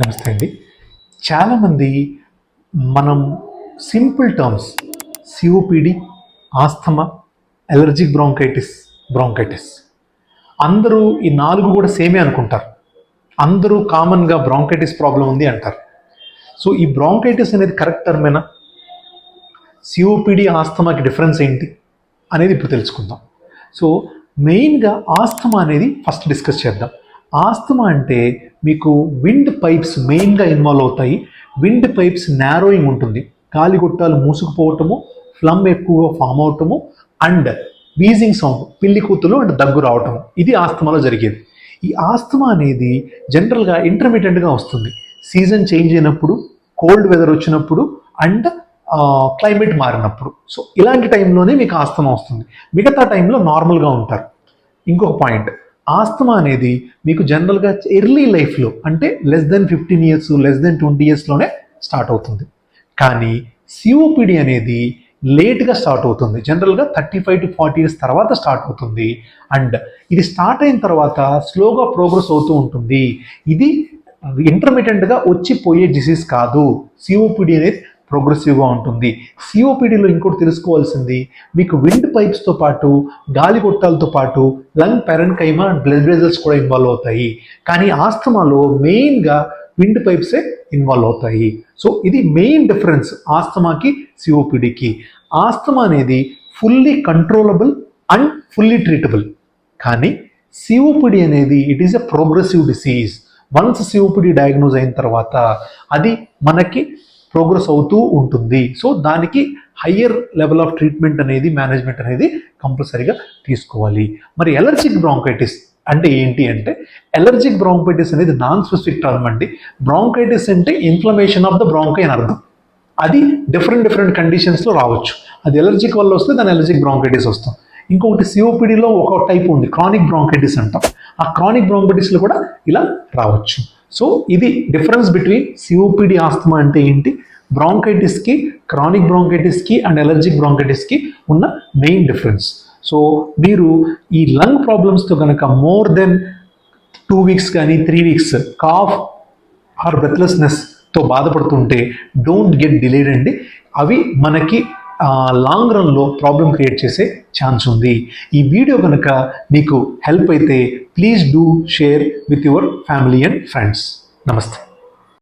నమస్తే అండి. చాలామంది మనం simple terms COPD asthma allergic bronchitis bronchitis. అందరూ ఈ నాలుగు కూడా సేమే అనుకుంటారు. అందరూ కామన్గా బ్రాంకైటిస్ ప్రాబ్లం ఉంది అంటారు. సో ఈ బ్రాంకైటిస్ అనేది కరెక్ట్ టర్మేనా? సిఓపిడి ఆస్థమాకి డిఫరెన్స్ ఏంటి అనేది ఇప్పుడు తెలుసుకుందాం. సో మెయిన్గా ఆస్థమా అనేది ఫస్ట్ డిస్కస్ చేద్దాం. ఆస్తమా అంటే మీకు విండ్ పైప్స్ మెయిన్గా ఇన్వాల్వ్ అవుతాయి. విండ్ పైప్స్ నారోయింగ్ ఉంటుంది. గాలి గొట్టాలు మూసుకుపోవటము ఫ్లమ్ ఎక్కువగా ఫామ్ అవటము అండ్ వీజింగ్ సౌండ్ పిల్లి కూతులు అండ్ దగ్గు రావటము. ఇది ఆస్తమాలో జరిగేది. ఈ ఆస్తమా అనేది జనరల్గా ఇంటర్మీడియట్గా వస్తుంది. సీజన్ చేంజ్ అయినప్పుడు కోల్డ్ వెదర్ వచ్చినప్పుడు అండ్ క్లైమేట్ మారినప్పుడు. సో ఇలాంటి టైంలోనే మీకు ఆస్తమా వస్తుంది. మిగతా టైంలో నార్మల్గా ఉంటారు. ఇంకొక పాయింట్. ఆస్తమా అనేది మీకు జనరల్గా ఎర్లీ లైఫ్లో అంటే less than fifteen years less than twenty ఇయర్స్లోనే start అవుతుంది. కానీ సిఓపిడి అనేది లేట్గా స్టార్ట్ అవుతుంది. జనరల్గా thirty five to forty years తర్వాత స్టార్ట్ అవుతుంది. అండ్ ఇది స్టార్ట్ అయిన తర్వాత స్లోగా ప్రోగ్రెస్ అవుతూ ఉంటుంది. ఇది ఇంటర్మీడియట్గా వచ్చిపోయే డిసీజ్ కాదు. సిఓపిడి అనేది ప్రోగ్రెసివ్గా ఉంటుంది. సిఓపిడిలో ఇంకోటి తెలుసుకోవాల్సింది మీకు విండ్ పైప్స్తో పాటు గాలి గొట్టాలతో పాటు lung parenchyma and blood vessels కూడా ఇన్వాల్వ్ అవుతాయి. కానీ ఆస్తమాలో మెయిన్గా విండ్ పైప్సే ఇన్వాల్వ్ అవుతాయి. సో ఇది మెయిన్ డిఫరెన్స్ ఆస్తమాకి సిఓపిడికి ఆస్తమా అనేది fully controllable and fully treatable. కానీ సిఓపిడి అనేది it is a progressive disease. Once COPD diagnose అయిన తర్వాత అది మనకి ప్రోగ్రెస్ అవుతూ ఉంటుంది. సో దానికి హయ్యర్ లెవెల్ ఆఫ్ ట్రీట్మెంట్ అనేది మేనేజ్మెంట్ అనేది కంపల్సరీగా తీసుకోవాలి. మరి ఎలర్జిక్ బ్రాంకైటిస్ అంటే ఏంటి అంటే ఎలర్జిక్ బ్రాంకైటిస్ అనేది నాన్ స్పెసిఫిక్ టర్మ్ అండి. బ్రాంకైటిస్ అంటే ఇన్ఫ్లమేషన్ ఆఫ్ ద బ్రాంకై అని అర్థం. అది డిఫరెంట్ డిఫరెంట్ కండిషన్స్లో రావచ్చు. అది ఎలర్జిక్ వల్ల వస్తే దాని ఎలర్జిక్ బ్రాంకైటిస్ వస్తాం. ఇంకొకటి సిఓపిడిలో ఒక టైప్ ఉంది క్రానిక్ బ్రాంకైటిస్ అంటాం. ఆ క్రానిక్ బ్రాంకైటిస్లో కూడా ఇలా రావచ్చు. సో ఇది డిఫరెన్స్ బిట్వీన్ సిఓపిడి ఆస్తమా అంటే ఏంటి? బ్రాంకైటిస్కి క్రానిక్ బ్రాంకైటిస్కి అండ్ ఎలర్జిక్ బ్రాంకైటిస్కి ఉన్న మెయిన్ డిఫరెన్స్ సో మీరు ఈ లంగ్ ప్రాబ్లమ్స్తో కనుక మోర్ దెన్ టూ వీక్స్ కానీ త్రీ వీక్స్ కాఫ్ ఆర్ బ్రెత్లెస్నెస్తో బాధపడుతుంటే డోంట్ గెట్ డిలేడ్ అండి. అవి మనకి లాంగ్ రన్లో ప్రాబ్లం క్రియేట్ చేసే ఛాన్స్ ఉంది. ఈ వీడియో కనుక మీకు హెల్ప్ అయితే please do share with your family and friends నమస్తే.